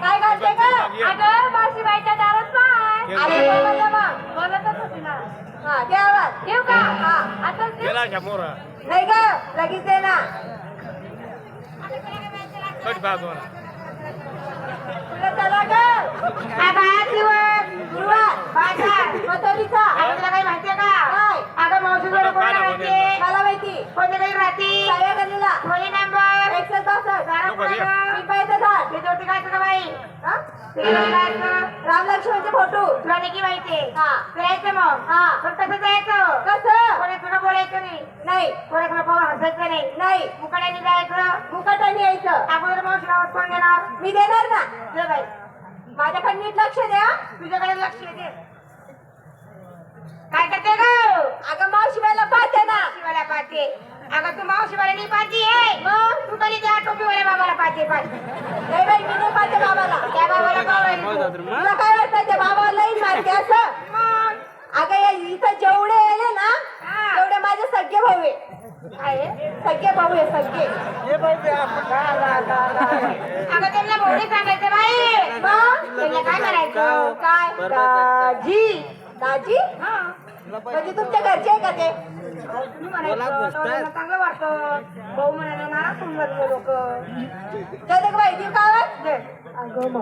काय घालते का अगं मावशीबाईच्या दारात पाय. अरे बोलत मग बोलतच होती ना. हा दे आवाज. देऊ का? हा आता नाही ग लगेच दे ना. तुला चला ग. अगं दिवस. दिवस. बाजार मथोरीचा अगं तुला काही माहितीये का? काय? अगं मावशी माहिती? मला कोणत्या राहती? सगळ्या गल्लीला खोली नंबर. एकशे चौसष्ट. पिंपळाचं झाड ते जोटी काय का बाई? हा? राम लक्ष्मणचे फोटो. तुला नक्की माहिती हा. जायचं मग? हा. पण कसं जायचं. कसं? कोणी तुला बोलायचं नाही. नाही. कोणी तुला पाहून हसायचं नाही. नाही. मुकाट्याने जायचं. मुकाट्याने यायचं. अगोदर मावशी गावात कोण देणार? मी देणार ना. बाई. माझ्याकडे नीट लक्ष द्या. तुझ्याकडे लक्ष दे. काय करते ग? अगं मावशीबाईला पाहते ना. शिवाला पाहते. अगं तू मावशीबाईला नाही पाहते मग? तू कधी त्या टोपीवाल्या बाबाला पाहते पाहते. नाही बाई मी नाही पाहते बाबाला. त्या बाबाला पाहायला तुला काय वाटतं त्या बाबाला लई मारते असं? अगं या इथं जेवढे आले ना तेवढे माझे सगळे भाऊ आहे? सगळे भाऊ आहे सगळे. अगं त्यांना भाऊने सांगायचं बाई. मग? त्यांना काय करायचं काय दाजी. दाजी? म्हणजे तुमच्या घरचे आहे का ते? चांगलं वाटतं? भाऊ म्हणायला नाराज होऊन जाते लोक. बाई देऊ का आवाज? दे. अगं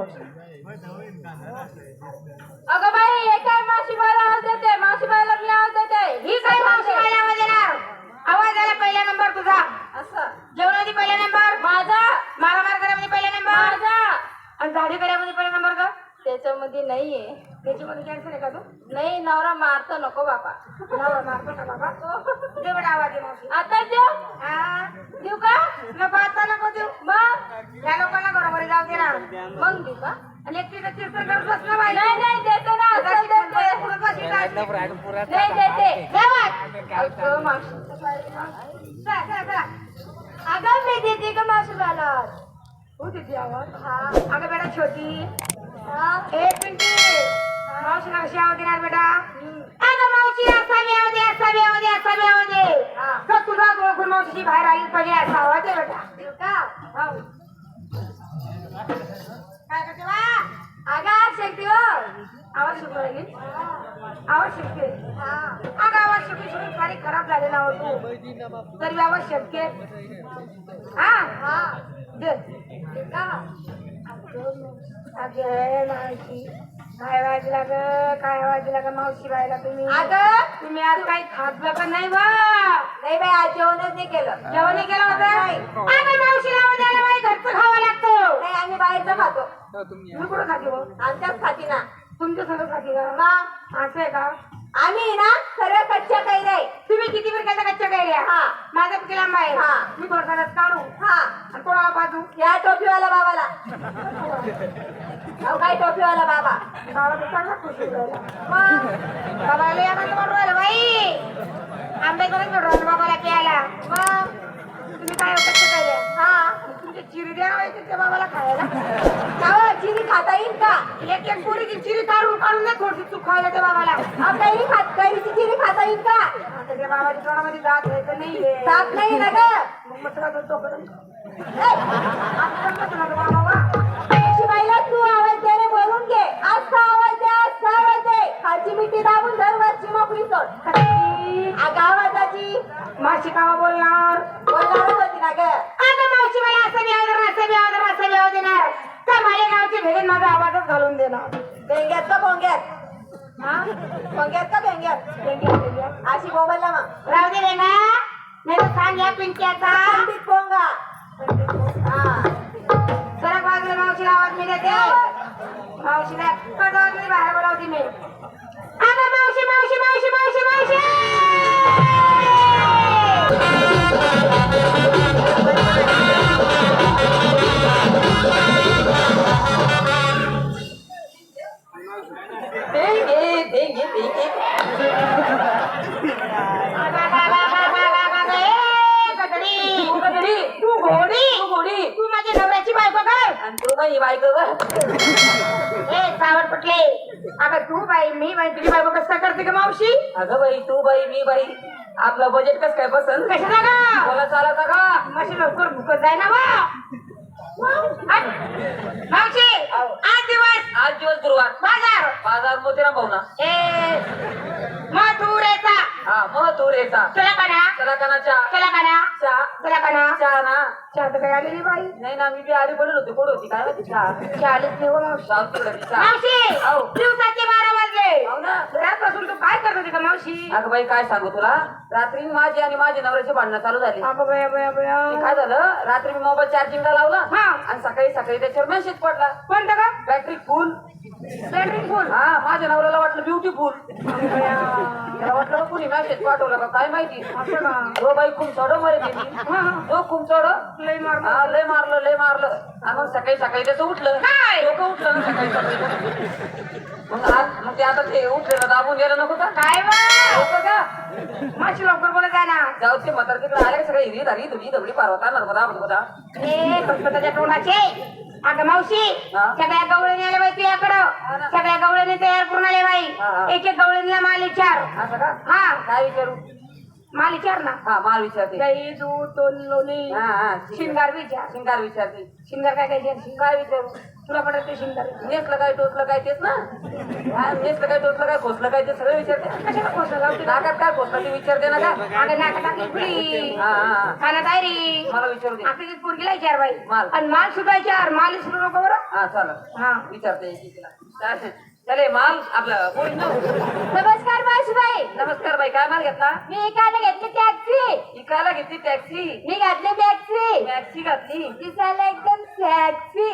अगं बाई हे काय मावशी आवाज देते? मावशी मला मी आवाज देते. ही काय मावशी मला आवाज देणार? आवाज आला पहिला नंबर तुझा. असं. जेवणामध्ये पहिला नंबर. माझा? मारामार करामध्ये पहिला नंबर. माझा? आणि दाढी करामध्ये पहिला नंबर का त्याच्यामध्ये नाहीये. त्याच्यामध्ये कॅन्सर आहे का तू? नाही नवरा मारतो नको बाबा. नवरा मारतो का बाबा? बडा आवाज आहे आता देऊ हा देऊ का? नको आता नको देऊ. मग? या लोकांना बरोबर जाऊ दे ना. मग देऊ का? आणि एकटीचं चिरचर करत बसलं बाई. नाही नाही देते ना. असं देते. पुढं बशी काय नाही देते. देवात अगं मावशी. मी देते का मावशी मला हो देते आवाज हा. अगं बेटा छोटी. एक मिनिट. मावशीला कशी आवाज देणार बेटा. अगं मावशी असा मी आवाज दे असा मी आवाज दे असा मी आवाज दे तर तुझा ओळखून मावशीची बाहेर आली पाहिजे असा आवाज दे बेटा. का हो. काय करते बा? अगं शिकते हो. आवाज शिकू राहिली आवाज शिकते अगं आवाज शिकून शिकून फारी खराब झालेला होतो तरी आवाज शिकते हा? हा. दे. का अगं मावशी काय वाजला ग काय वाजला ग मावशी बायला तुम्ही? अगं तुम्ही आज काही खात का नाही बा नाही बाई आज जेवणच नाही केलं. जेवण नाही केलं होतं अगं मावशीला उद्याला बाई घरचं खावं लागतं. नाही आम्ही बाहेरचं खातो. तुम्ही कुठं खाते हो आमच्याच खाती ना. तुमच्या सगळं खाती का? मग? असं आहे का? आम्ही ना सरळ कच्च्या कैऱ्या आहे. तुम्ही किती केल्या कच्च्या कैऱ्या हा. माझा किती लांब आहे. हा. मी थोडसा काढू. हा. आणि कोणाला बाजू? या टोपीवाला बाबाला. अहो काय टोपीवाला बाबा? बाबा चांगला खुश बाबाला राहिला बाई. भेटू राहिला बाबाला प्यायला. मग? तुम्ही काय कच्च्या कैऱ्या हा? तुमच्या चिरी द्या त्या बाबाला खायला. खावा चिरी खाता येईल का? एक एक पुरीची चिरी काढून काढून नाही थोडीशी चूक खायला त्या बाबाला. कैरी खात कैरीची चिरी खाता येईल का? आता त्या बाबाच्या तोंडामध्ये दात आहे नाहीये. दात नाही ना ग. मग तो बाईला तू आवाज दे रे बोलून घे. असा आवाज दे असा आवाज दे खालची मिठी दाबून धर वरची मोकळी सोड. अगं आवाजाची माशी कावा बोलणार. बोलणारच होती ना ग. अगं मावशी मला असं बी आवाज असं बी आवाज असं बी आवाज देणार तर माझ्या गावची भेगेन माझा आवाजच घालून देणार. भेंग्यात का भोंग्यात? हा? भोंग्यात का भेंग्यात? भेंग्यात अशी बोबलला मग. राहू दे रे ना नाही तर सांग या पिंक्याचा पोंगा हा. सरक बाजूला मावशीला आवाज मी देते. मावशीला मी बाहेर बोलावते मी. अगं मावशी मावशी मावशी मावशी मावशी! बायको ग ए सावट पटले आता तू बाई मी बाई तुझी बायको कसं काय करते का मावशी अगं बाई तू बाई मी बाई. आपलं बजेट कस काय पसंत? कशाला का मला चालत का मशी लवकर भुकत जाय ना बा हट. मावशी आठ दिवस. आज दिवस गुरुवार. बाजार. बाजार मोतीराम भाऊ ना ए मथुरेचा हा मग तू रेचा तुला कना चला काना चहा तुला चहा तुला चहा ना. चहा तर काय आलेली बाई. नाही ना मी बी आली पडेल होती कोण होती. काय माहिती चहा चहा आलीच नाही हो मावशी. जाऊ तिकडे ती चहा मावशी आहो. दिवसाचे बारा वाजले हो ना घरापासून तू काय करत होती का मावशी? अगं बाई काय सांगू तुला? रात्री माझी आणि माझ्या नवऱ्याची भांडणं चालू झाली. अगं बया बया बया ते काय झालं? रात्री मी मोबाईल चार्जिंगला लावला हा. आणि सकाळी सकाळी त्याच्यावर मेसेज पडला. कोणतं का? बॅटरी फुल बॅटरी फुल हा माझ्या नवऱ्याला वाटलं ब्युटीफुल त्याला वाटलं बा कुणी मेसेज पाठवला का काय माहिती? असं का? हो बाई खूप चढ मरे हा, हा. हो खूप चढ. लय मार हा लय मारलं लय मारलं. आणि मग सकाळी सकाळी त्याचं उठलं. काय? डोकं उठलं ना सकाळी सकाळी. मग आज मग ते आता ते उठलेलं दाबून गेलं नको का? काय बा डोकं का? मावशी लवकर बोलत आहे ना. जाऊ ते म्हातार तिकडे आले सगळे? हिरी धारी तुझी दबडी पारवता नर्मदा बदा ए कष्टाच्या तोंडाचे. अगं मावशी हा? सगळ्या गवळणी आल्या बाई तुझ्याकडं. सगळ्या गवळणी तयार करून आले हा, हा. बाई एक एक गवळणीला माल विचार. असं का? हा. काय विचारू? माल विचार ना. हा माल विचारते. दही दूध तोंड लोणी हा हा आहे. शिंगार विचार. शिंगार विचारते. शिंगार काय काय विचार? काय विचारू? तुला पडत ते शिंगार नेसलं काय टोचलं काय तेच ना? हा, नेसलं काय टोचलं काय खोसलं काय ते सगळं विचारते. कशाला लावते? नाकात काय खोसलं ते विचारते ना का? अगं नाका टाकली फुली हा हा हा. खाना तायरी मला विचारू दे. आपली पोरगीला विचार बाई. माल. आणि माल सुद्धा विचार माल सुरू नको बरं. हा चालेल. हा. विचारते एकीला चले माल आपलं बोल ना. नमस्कार बाई नमस्कार बाई काय माल घेतला? मी एकाला घेतली टॅक्सी इकायला घेतली टॅक्सी मी घातली टॅक्सी टॅक्सी घातली? दिसायला एकदम सॅक्सी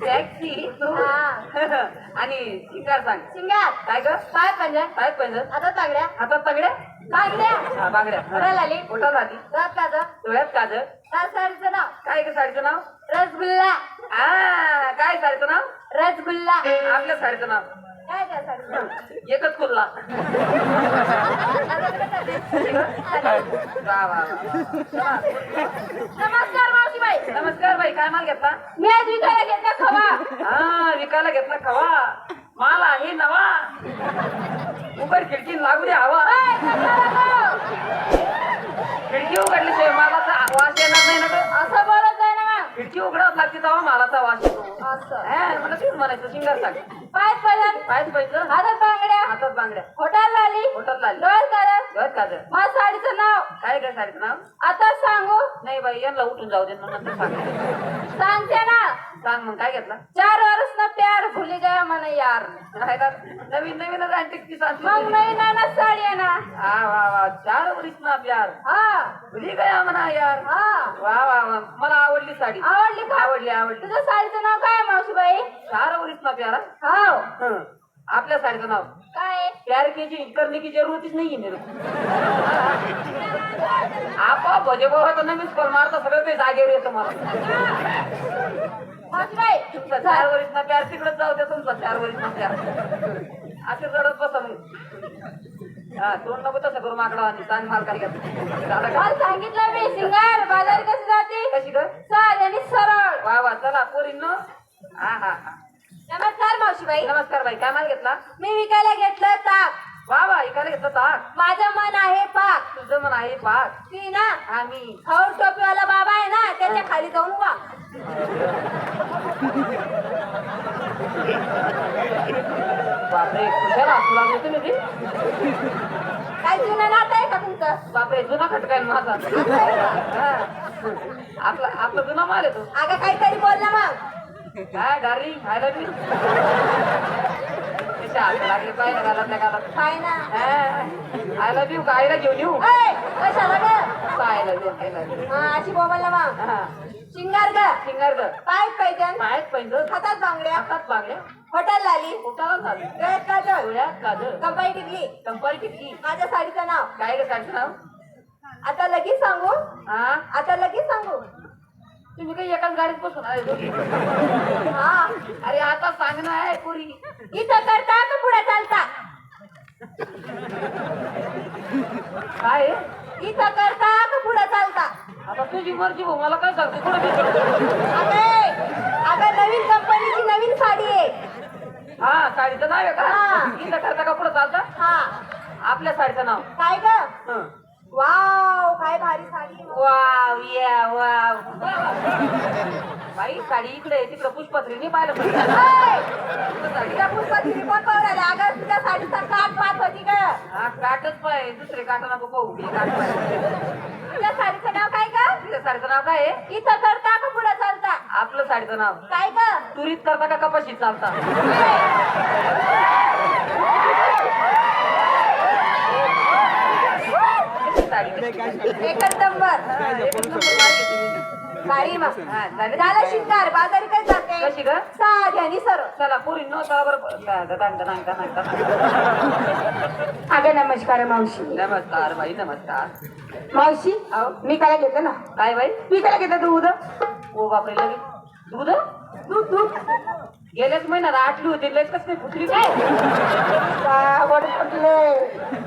टॅक्सी आणि शिकार सांग. शिंगार. काय ग? काय पंजन काय पाहिजे आता तागड्या हातात पगड्या तागड्या हा बागड्या. कुठं आली? कुठं झाली रात काजा. डोळ्यात काज. काय साडीचं नाव. काय ग साडीचं नाव? रसगुल्ला. काय साडीचं नाव? रसगुल्ला. आपल्या साडीचं नाव. काय त्या साडीचं एकच खुल्ला. वा वा वा. चला. नमस्कार मावशीबाई. नमस्कार बाई काय माल घेतला? मी आज विकायला घेतला खवा. हा विकायला घेतला कवा माल आहे नवा. उघड खिडकी लागू दे हवा. ओय, कशाला गं? खिडकी उघडली मालाचा वास येणार नाही ना ग. असं. खिडकी उघडावं लागते तेव्हा मालाचा वास येतो. असं. हा, तेच म्हणायचं सिंगर सांग. पाय पडन पायच पाहिजे? हातात बांगड्या. हातात बांगड्या. होटाल झाली पोटात लागली डोळ्यात काढत गळ्यात काजळ माझ्या साडीचं नाव. काय काय साडीचं नाव? आता सांगू. नाही बाई यांना उठून जाऊ दे मग नंतर सांग. सांगते ना. सांग मग काय घेतला? चार भुली गया म्हणे यार. काय का? नवीन नवीनच अँटिक ती मग नाही ना ना साडी आहे ना. हा वा वा चार वरीस ना प्यार हा. भुली गया म्हणा यार. हा. वा वा वा. मला आवडली साडी. आवडली का? आवडली आवडली. तुझ्या साडीचं नाव काय आहे, मावशीबाई? चार वरीस ना प्यारा हो? हं. आपल्या साडीचं नाव. काय? प्यार की जी करने की जरूरतच नाहीये मेरे को. भजे बाबा नवीन कॉल मारता सगळं काही जागेवर येतं मला. तुमचा चार वरीस ना प्यार तिकडच जाऊ द्या तुमचा चार वरीस ना प्यार असे रडत बसा मग. हा तोंड नको तसं करू माकडा आणि सांग माल काय? काल सांगितलं मी सिंगार बाजारी कशी जाते? कशी कर साध आणि सरळ. वा वा चला पोरींनो. हा हा हा. नमस्कार मावशीबाई. नमस्कार बाई. काय माल घेतला? मी विकायला घेतलं ताक. वा वा इकायला घेतला ताक माझं मन आहे पाक. तुझं मन आहे पाक. ती ना हा मी खाऊन टोपीवाला बाबा आहे ना त्याच्याखाली जाऊन वा बापरे खुशाल असू लागलो तुम्ही ते? काय जुनं नातं आहे का तुमचं? बापरे जुना खटकाय माझा. हा. आपला आपला जुना माल येतो अगं काहीतरी बोल ना मग. काय डार्लिंग आय लव्ह यू त्याच्या हात लागले पाहिजे घालत नाही घालत काय ना. आय लव्ह यू आईला घेऊन येऊ. ऐ, कशाला ग? I love you I love you. हा अशी बोबल ना मग हा. शिंगार ग. सिंगर ग. पाय पैजन. पायात पैंजण हातात बांगड्या. हातात बांगड्या. हॉटेल लाली. पोटाला झाली गळ्यात काजळ. डोळ्यात काजळ. कंपाई टिकली किती माझ्या साडीचं नाव. काय ग नाव? आता लगेच सांगू? हा. आता लगेच सांगू? तुम्ही काही एकाच गाडीत बसून आले दोघी? हा? अरे आता सांगणं आहे पुरी. इथं करता का पुढे चालता? काय आहे? इथं करता का पुढे चालता? आता तुझी मर्जी भाऊ मला काय सांगते? कुठे अगं नवीन कंपनीची नवीन साडी आहे. हा साडीचं नाव आहे हा. का इथं करता का पुढं चालता? हा. आपल्या साडीचं नाव. काय ग. वाव काय भारी साडी वाव या वाव बाई साडी इकडे आहे, तिकडे पुष्पत्रीने पाहिलं पुष्पाची कोण पाहुण्याला अगं तुझ्या साडीचा काठ पाहत होती का हा काटच पाय. दुसरे काट नको पाहू. हे काट पाय. तुझ्या साडीचं नाव काय का तुझ्या साडीचं नाव काय आहे? इथं करता का पुढे चालता? आपलं साडीचं नाव. काय ग? तुरीत करता का कपाशीत चालता? साडी? एकच नंबर. हा, एकच नंबर. माल मग. हा, झालं? झालं शिंगार. बाजारी काय जाते? कशी ग? साधी आणि सरळ चला पुरी न चला बरं. अगं नमस्कार मावशी. नमस्कार बाई नमस्कार. मावशी अहो मी काय घेते ना? काय बाई? मी काय घेते दूध? ओ बापरे लगे. दूध? दूध दूध. गेल्याच महिन्यात आटली होती लयच कसं काय फुटली काय आवड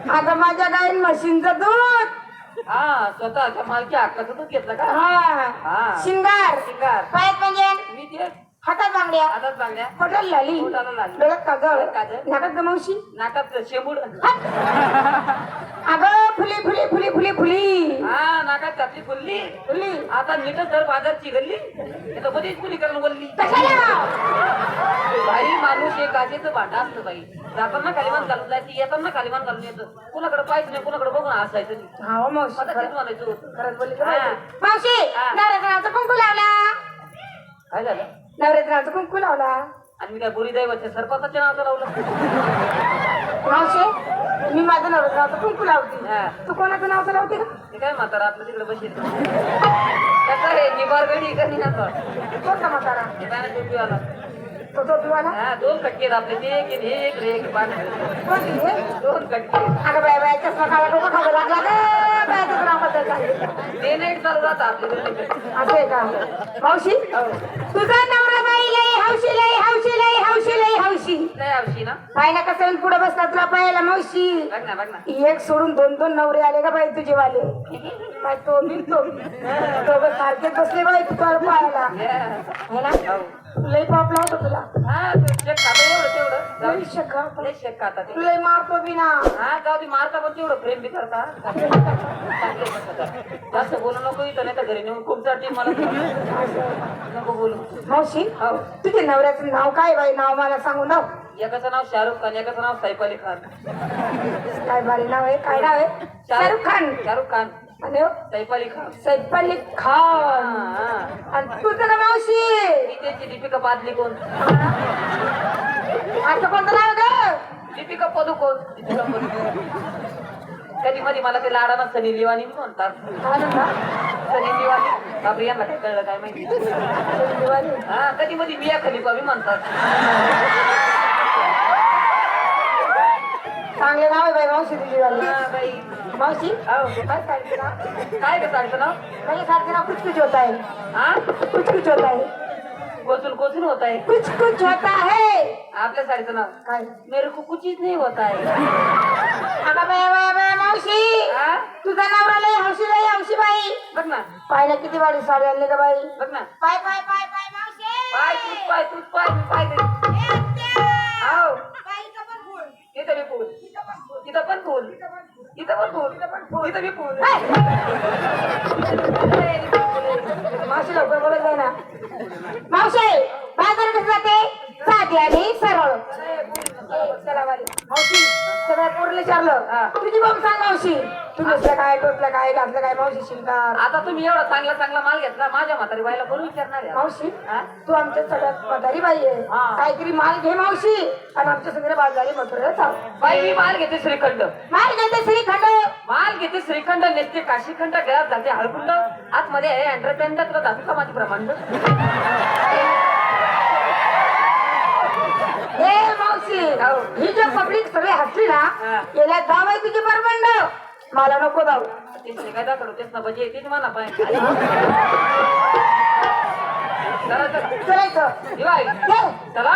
अगं माझ्या गाईन म्हशींचं दूध. हा स्वतःच्या मालकी हक्काचं दूध घेतलं का? हा. हा. शिंगार. शिंगार. पायात म्हणजे? मी ते हातात बांगड्या. आताच चांगल्या पटल लाली. पोटाला लाली. डोळ्यात काजळ. डोळ्यात काजळ. नाकात ग मावशी नाकात शेंबूड अगं फुली फुली फुली फुली फुली. हा नाकात घातली फुलली. फुली. आता नीटच जर बाजारची गल्ली तर मध्येच कुणी करून बोलली. बाई माणूस एक गाजेचं भांडा असतं बाई. जाताना कालिमान घालून जायची येताना कालिमान घालून यायचं. कुणाकडे पाहायचं नाही कुणाकडे बघून हा हो मावशी आता खरं- तेच म्हणायचं. होतं खरंच बोलली का हा. मावशी? मावशी हा. नवरात्राचं कुंकू लावला. काय झालं? नवरात्राचं कुंकू लावला. आणि मी काय बुरी दैवाच्या सरपंचाच्या नावाचं लावलं. मावशी मी माझं नवरात्राचं कुंकू लावते. हा. तू कोणाचं नावचं लावते का? ते काय म्हातारा आपलं तिकडे बसेल कसं आहे निबार गडी कधी ना तो कोणता म्हातारा? हे पाय ना टोपीवाला. तो टोपीवाला? हा दोन कटके आहेत आपले. ते एक हे एक रे एक पाठ कोणती हे? दोन कटके अगं बाय बाय चष्मा खाला डोकं खावं लागला. नावबद्दल ते चालू राहतं आपले. असं आहे का? मावशी तुझा नवरा हौशी लई हौशी लई हौशी लई हौशी. आवशी ना? पाहिला कसं येऊन पुढे बसला तुला पाहायला मावशी? बघ ना बघ ना. एक सोडून दोन दोन नवरे आले का बाई तुझे वाले काय तो बी तो. दोघं सारखेच बसले बाई पाहायला. Yeah. है ना? लई पाप लावतो तुला. हा जाऊ दे. लय शेक खाता ते. लई मारतो बी ना. हा जाऊ दे मारता पण तेवढं प्रेम बी करता. चांगलं आहे तसं तर. जास्त बोलू नको इथं नाही तर घरी नेऊन खूप चालते मला. नको बोलू. मावशी हो. तुझ्या नवऱ्याचं नाव काय बाई? नाव मला सांगू नाव एकाचं नाव शाहरुख खान एकाचं नाव सैफ अली खान. काय भारी नाव आहे? काय नाव आहे? शाहरुख खान. शाहरुख खान. आणि हो, सैफ अली खान. सैफ अली हा, खान. हा. आणि तुझं का मावशी? मी त्याची दीपिका पादली कोण? असं कोणतं नाव ग. दीपिका पदुकोण. दीपिका पदुकोण. कधी मध्ये मला ते लाडाना सनी लिवानी म्हणतात? सनी लिवानी. बापरे यांना काय कळलं काय माहिती. हा कधी मध्ये मिया खलिफा बी म्हणतात. चांगले नाव आहे बाई मावशी हा, बाई. मावशी? हो. काय साडीचं नाव? काय ग साडीचं नाव? माझ्या साडीचं नाव कुछ कुछ होता है? हा कुछ कुछ होता है कोचून कोचून होत आहे. कुछ कुछ होता है आपल्या साडीचं नाव काय? मेरे को कुछ नहीं होता है. अगं बाय बाय बाय मावशी. हा तुझा नवरा लय हौशी लय हौशी बाई. बघ ना. पाहिलं किती वाडी साडी आणली का बाई. बघ ना. पाय पाय पाय पाय मावशी. पाय तूच पाय तूच पाय मी पाय दे ए, आत्या. आव बाईचं पण फुल. इथं बी फुल. इथं पण फुल. इथं पण फुल. इथं बी फुल. मावशी लवकर बोलत जाय ना. मावशी बाजार कसं जाते? साधी आणि सरळ. मावशी सगळ्या पोरले. विचारलं तुझी बाबा सांग मावशी. तू नुसतं काय टोपलं काय घातलं काय मावशी शिंकार आता तुम्ही एवढा चांगला चांगला माल घेतला माझ्या म्हातारी बाईला कोण विचारणार आहे. मावशी हा? तू आमच्या सगळ्यात म्हातारी बाई आहे. हा. काहीतरी माल घे मावशी. आणि आमच्या सगळ्या बाजारी मथुरा चाल. बाई मी माल घेते श्रीखंड. माल घेते श्रीखंड. माल घेते श्रीखंड नेसते काशीखंड गळ्यात जाते हळकुंड. आतमध्ये आहे एंटरटेनमेंट तुला दाखवू का माझी प्रमाण ए मावशी हो. ही जे पब्लिक सगळे हसली ना हा. गेल्या जाव आहे तुझी बरबंड मला नको जाऊ तेच काय दाखवतो तेच ना बजे तेच म्हणा पाहिजे चला चला चल.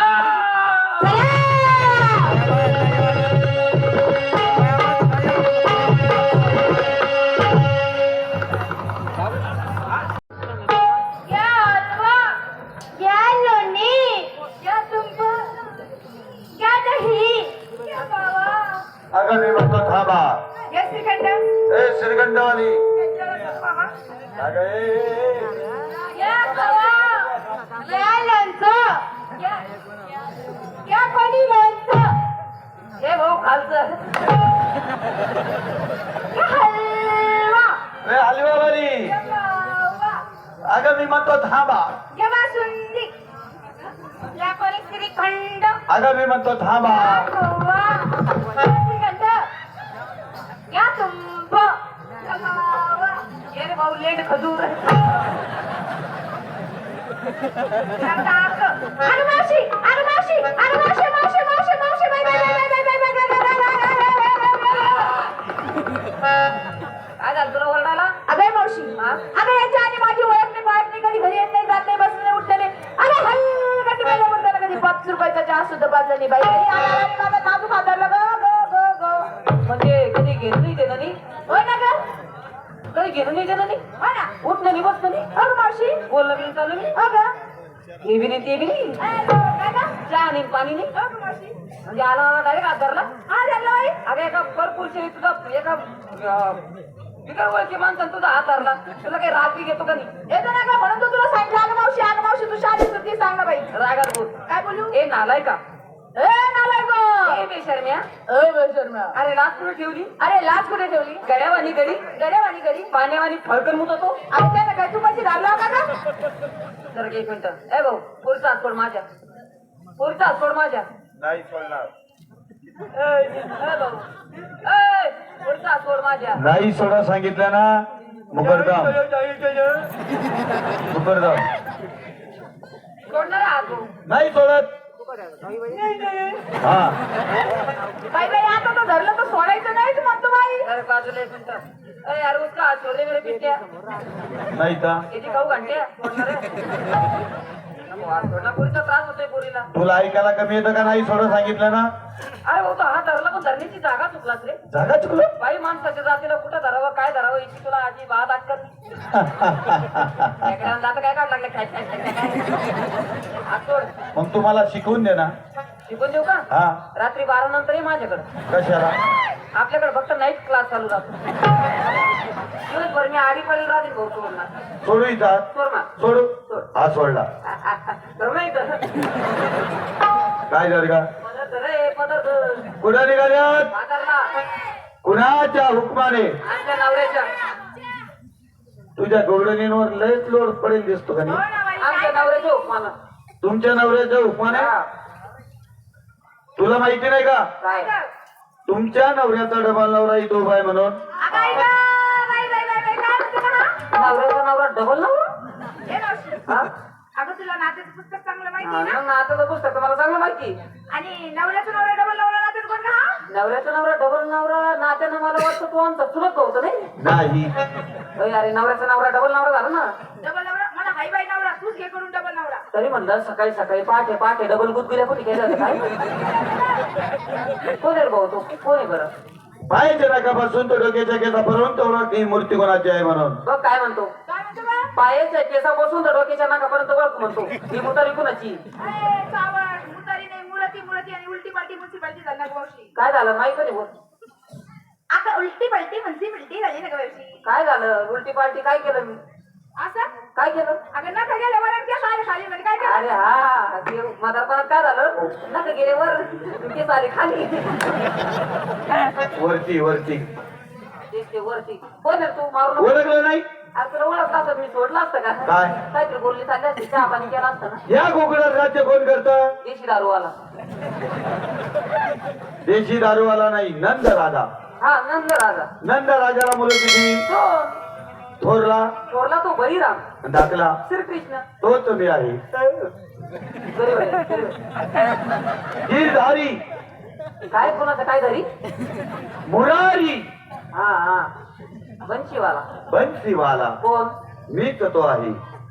म्हणतो थांबा. मावशी अगं याच्या आणि माझी ओळख नाही बाहेर नाही कधी घरी येत नाही जात नाही बसले उठले अरे हल्ल पाच रुपयाचा चहा सुद्धा पाजला नाही बाई. माझा नाजूक हातारला ग ग ग ग. म्हणजे कधी घेणं नाही देणं नाही हो ना ग. कधी घेणं नाही देणं नाही हो ना. उठणं नाही बसणं नाही अगं मावशी. बोलणं बी चालू नाही हो ग. हे बी नाही ते बी नाही? चहा नाही पाणी नाही. हो ग मावशी. म्हणजे आला आला डायरेक्ट आधारला हा झालं बाई अगं एका भरपूर शेळी तुझा एका बिगर ओळखी माणसानं तुझा हात धरला तुला काही राग बी घेतो का नाही? येतो ना ग म्हणून तुला सांगितलं अगं मावशी अगं मावशी तू शाळेत सुट्टी सांग ना बाई रागात बोल काय बोलू? ए नालाय का? ए नालाय ए बेशर्म्या. ए बेशर्म्या. अरे लाच कुठे ठेवली? अरे लाच कुठे ठेवली? गड्यावानी गडी गड्यावानी गडी पाण्यावानी फळकन मुत होतो अरे काय तू माझी का जर एक मिनिट. ए भाऊ पुढचा हात सोड माझ्या. पुढचा हात सोड माझ्या. नाही सोडणार. पुढचा सोड माझ्या. नाही सोडा सांगितलं ना. मुकरदाम. मुकरदाम सोडणार आहे हात भाऊ नाही सोडत. हा. बाई बाई आता तर धरलं तर सोडायचं नाही तू म्हणतो बाई. अरे बाजूला एक मिनिट. ए यार उसका दे मेरे नाही तर किती खाऊ घंटे पुरीचा त्रास होतोय पुरीला. तुला ऐकायला कमी येतं का नाही? सोडा सांगितलं ना. अरे भाऊ तो हात धरला पण धरण्याची जागा चुकलाच रे. जागा चुकलो? बाई माणसाच्या जातीला कुठं धरावं काय धरावं याची तुला आजी अक्कल खेकड्यानं दात काय काढ लागले? काय काय काय काय? हात सोड मग तुम्हाला शिकवून दे ना. देऊ का? हा. रात्री बारा नंतर ये माझ्याकडे. कशाला? आपल्याकडे फक्त नाईट क्लास चालू राहतो. दिवसभर मी आडी पडेल राहते भाऊ सोडणार. सोडू इथं सोड मा सोडू? हा सोडला. धर नाही तर काय जर का? धर. कुठं निघाल्यात म्हातारला, कुणाच्या हुकमाने? आमच्या नवऱ्याच्या. तुझ्या गोगडणींवर लयच लोड पडेल दिसतो का हो नाही आमच्या नवऱ्याच्या हुकमानं. तुमच्या नवऱ्याच्या हुकमाने? हा, तुला माहिती नाही का? काय तुमच्या नवऱ्याचा डबल नवरा इथं उभा आहे म्हणून? नवऱ्याचा नवरा डबल नवरा? हा? अगं तुला नात्याचं पुस्तक चांगलं माहिती ना? नात्याचं पुस्तक मला चांगलं माहिती आणि नवऱ्याचं नवरा डबल नवरा नात्यात कोण का नवऱ्याचा नवरा डबल नवरा नात्यानं मला वाटतं तू आमचा चुलत होतं नाही? नाही. अरे अरे नवऱ्याचा नवरा डबल नवरा झाला ना. डबल नवरा? मला हाय बाई नवरा तूच घे करून डबल नवरा. तरी म्हणलं सकाळी सकाळी पहाटे पहाटे डबल गुद गेल्या कुठे गेलं होतं काय? कोण आहे रे भाऊ तो? कोण आहे बरं? पायाच्या नाकापासून तो डोक्याच्या केसापर्यंत तेवढा ही मूर्ती कोणाची आहे म्हणून. बघ काय म्हणतो. काय म्हणतो बा? पायाच्या केसापासून तर डोक्याच्या नाकापर्यंत वळख म्हणतो. ही मुतारी कुणाची? अरे चावड मुतारी नाही मुळती मुळती आणि उलटी पालटी मुलती पालटी झाली ना गं मावशी. काय झालं? माहीत नाही बोल. आता उलटी पलटी म्हणती पलटी झाली ना काय झालं? उलटी पालटी काय केलं मी? असं? काय केलं? अगं नका गेल्या वरण त्या खाली खाली म्हणजे काय केलं? अरे हा ते काय झालं? नका गेले वर ते सारे खाली. वरती वरती. ते वरती. कोण आहे तू मारू नको ओळखलं नाही. अरे तुला ओळखलं असतं मी सोडलं असतं का? काय? काहीतरी बोलली चालली असते चहा पाणी केला असतं ना? या कोकणात राज्य कोण करत? देशी दारूवाला. देशी दारूवाला नाही नंद राजा. हा नंद राजा. नंद राजाला मुलं किती? थोरला. थोरला तो बळीराम. दाखला. श्रीकृष्ण. तोच मी आहे. आहे. गिरधारी काय कोणाचं काय धरी? मुरारी. हा हा. बंशीवाला. बन्सीवाला कोण? मीच तो आहे.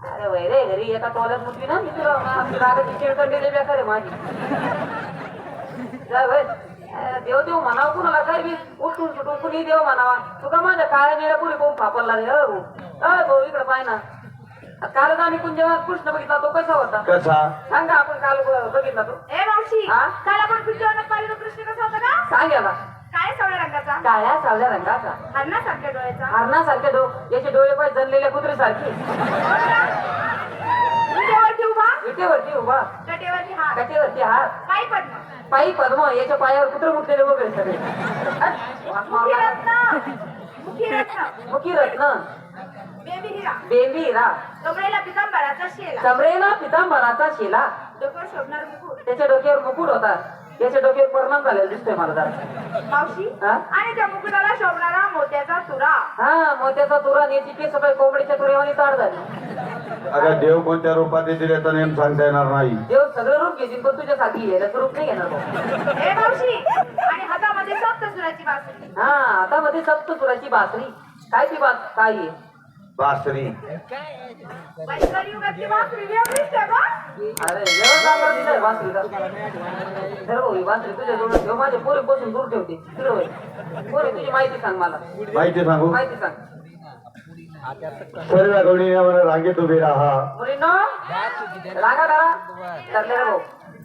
अरे वय रे घरी एका टॉयलेट मुठली ना मी तुला बेकार आहे माझी. वय अरे देव देव म्हणावं कुणाला काय बी उठून सुटून कुणी देव म्हणावा तुका माझ्या काळ्या निळ्या पुरी कोण फापरला रे अ भाऊ इकडे पाय ना कालच आम्ही कुण जेव्हा कृष्ण बघितला तो कसा? होता कसा सांग आपण काल बघितला तो ए मावशी हा? काल आपण पिंजरानं पाहिलं तो कृष्ण कसा होता का? सांग याला काय सावळ्या रंगाचा? काळ्या सावल्या रंगाचा. हरणासारख्या डोळ्याचा. हरणासारखे डो याचे डोळे पाय जनलेल्या कुत्रीसारखे विटेवरती उभा. कटेवरती हात काठीवरती हात काय पद्म पायी पद्म याच्या पायावर कुत्र मुटलेले वगैरे सगळे. मुखी. रत्न. मुखी रत्न. मुखी रत्न. बेबी हिरा. बेंबी हिरा. कमरेला पितांबराचा शेला. पितांबराचा शेला. डोक्यावर शोभणार मुकुट. त्याच्या डोक्यावर मुकुट होता. त्याच्या डोक्यावर परिणाम झालेला दिसतोय मला जरा. मावशी हा? आणि त्या मुकुटाला शोभणारा मोत्याचा तुरा. हा मोत्याचा तुरा याची केस सगळे कोंबडीच्या तुऱ्यावानी ताड झाली. अगं देव कोणत्या रूपात येतील याचा नेम सांगता येणार नाही. देव सगळं रूप घेतील पण तुझ्या साथी याचं रूप नाही घेणार भाऊ. हे मावशी आणि हातामध्ये सप्त सुराची बासरी. हा आता मध्ये सप्त तुराची बासरी. काय ती बात काय आहे बासरी. कलियुगातली बासरी वेगळीच आहे. अरे एवढं चांगलं दिलंय बासरीला. तर भाऊ ही बासरी तुझ्या जवळ ठेव माझ्या पोरी बसून दूर ठेवते. तिकडे होय पोरी तुझी माहिती सांग मला. माहिती सांगू? माहिती सांग. रांगेत उभे राहा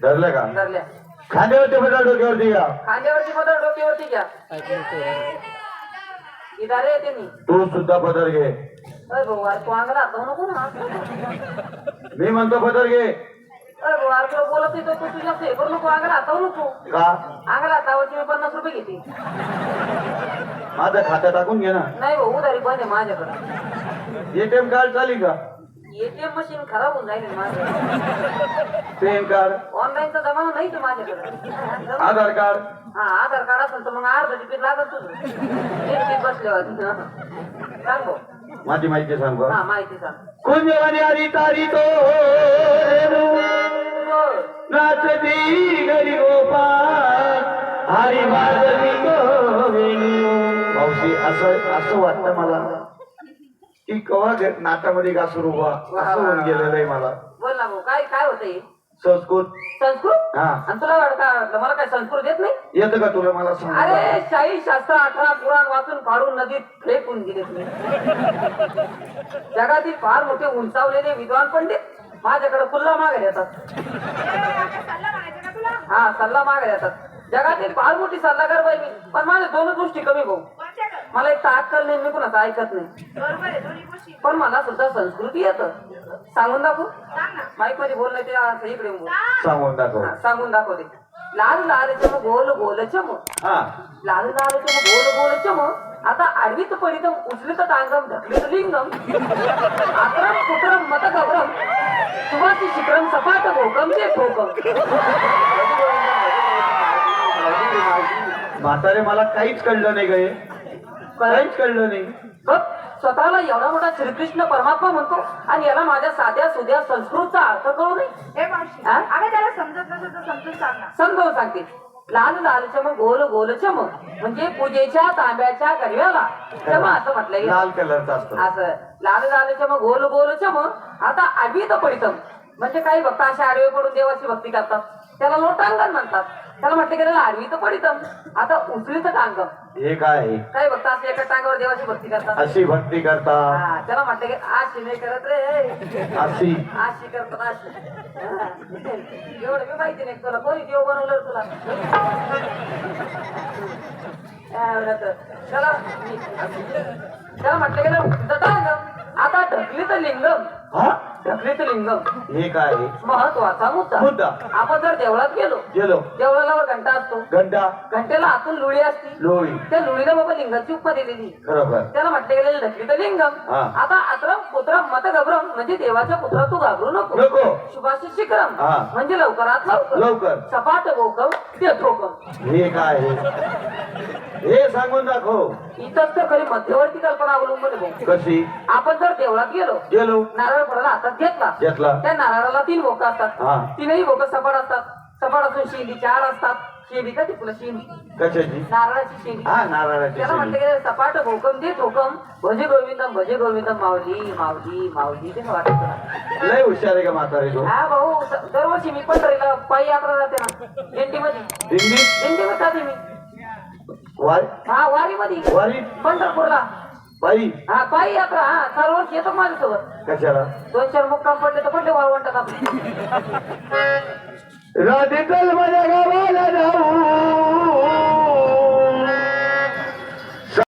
धरले का खांद्यावरती बदल डोक्यावरती घ्या खांद्यावरती मदर डोक्यावरती घ्या इदारे तू सुद्धा पदर घे तू अंगाला नको ना मी म्हणतो पदर घे तुला बोलत नाही तर तू तुझ्या हे करू नको अंगाला हातवू नको. का? अंगाला मी पन्नास रुपये घेते. माझं खातं टाकून घे ना. नाही भाऊ उधारी बंद आहे माझ्याकडे. एटीएम कार्ड चाली का? एटीएम मशीन खराब होऊन जाईल माझं. PAN card. ऑनलाईनचा जमाना नाही ते माझ्याकडे. आधार कार्ड. हा आधार कार्ड असेल तर मग अर्ध तिकीट लागत तुझं. एक तिकीट बसल्यावर. सांग भाऊ. माझी माहिती सांगू हा माहिती सांग. कुंजवानी आली तारी तो मावशी असं असं वाटतं मला की कवा नाटामध्ये का सुरू व्हा? असं होऊन गेलेलं आहे मला. बोल ना भाऊ काय काय होतं हे संस्कृत. संस्कृत? हा. आणि तुला वाटतं मला काय संस्कृत येत नाही? येतं का तुला? मला सांग. अरे शाही शास्त्र अठरा पुराण वाचून फाडून नदीत फेकून दिले तुम्ही. जगातील फार मोठे उंचावलेले विद्वान पंडित माझ्याकडे फुल्ला मागे येतात ए, आता सल्ला म्हणायचा का तुला? हा सल्ला मागे येतात जगातील फार मोठी सल्लागार बाई मी. पण माझ्या दोन गोष्टी कमी भाऊ? मला एक तर अक्कल नाही मी कुणाचं ऐकत नाही. बरोबर आहे दोन्ही गोष्टी. पण मला सुद्धा संस्कृती येतं. सांगून दाखवू. सांग ना. माईकमध्ये बोलणं ते असं इकडे बोल. सांगून दाखव. हा, सांगून दाखवते लाल लाल चम गोल गोल चम. हा. लाल लाल चम गोल गोल चम. आता आडवीत पडितम उचलित टांगम ढकलित लिंगम. आत्रम कुत्रम मत गौरम सुवासी शिखरम सपाट भोकम ते ठोकम म्हातारे मला काहीच कळलं नाही गे काहीच कळलं नाही. बघ स्वतःला एवढा मोठा श्रीकृष्ण परमात्मा म्हणतो आणि याला माझ्या साध्या सुध्या संस्कृतचा अर्थ कळू नाही हे मावशी? अगं त्याला समजत नसेल तर समजून सांग. ना समजावून सांगते. लाल लाल चम गोल गोल चम म्हणजे पूजेच्या तांब्याच्या गरव्याला चम असं म्हटलंय. लाल कलरचा असतो. असं. लाल लाल चम गोल गोल चम आता आडवीत पडितम म्हणजे काही भक्त अशा आडवे पडून देवाची भक्ती करतात. त्याला लोटांगण म्हणतात. त्याला म्हटलं की त्याला आडवीत पडितम आता उचलीत टांगम हे काय? काही भक्त असे एका टांगावर देवाची भक्ती करतात अशी भक्ती करता? हा, त्याला म्हटलं की आशी नाही करत रे. अशी आशी करतात आशी. हा. एवढं मी माहिती नाही तुला. कोणी देव बनवलं रे तुला तर. त्याला त्याला म्हटलं गेलं दटांगम आता ढकलीत लिंगम हा? ढकलीत लिंगम हे काय महत्त्वाचा मुद्दा. मुद्दा. आपण जर देवळात गेलो गेलो. देवळाला घंटा असतो. घंटा? घंटेला आतून लुळी असती. लोळी. त्या लुळीला बाबा लिंगाची उपमा दिलेली. बरोबर त्याला म्हटलं गेलेलं ढकलीत लिंगम हा. आता आत्रम पुत्रम मत गभरम म्हणजे देवाच्या पुत्रा तू घाबरू नको. नको. शुभाशी शिखरम हा. म्हणजे लवकरात लवकर. लवकर. सपाट भोकम ते ठोकम हे काय सांगून दाखव. इथंच तर खरी मध्यवर्ती कल्पना अवलंबून आहे. कशी? आपण जर देवळात गेलो गेलो. नारळ फळाला हातात घेतला. घेतला. त्या नारळाला तीन भोक हा. असतात तीनही भोक सपाट असतात. सपाट असून शेंडी चार असतात. शेंडी का टिपलं शेंडी. कशाची? नारळाची शेंडी. हा नारळाची त्याला म्हटलं शेंडी. गेलं सपाट भोकम दे ठोकम भजे गोविंदम भजे गोविंदम माऊली माऊली माऊली. ते वाटत. लय हुशार आहे का म्हातारे तो? हा भाऊ स- दरवर्षी मी पंढरीला पायी यात्रा जाते ना. दिंडी मध्ये दिंडी? दिंडी मध्ये जाते मी. वारी? हा वारीमध्ये. वारी? पंढरपूरला. बाई. हा पायी यात्रा हा चार येतो माझ्यासोबत? कशाला? मुक्काम पडले तर पडले वाळवंटात आपण राधिकल माझ्या गावाला जाऊ.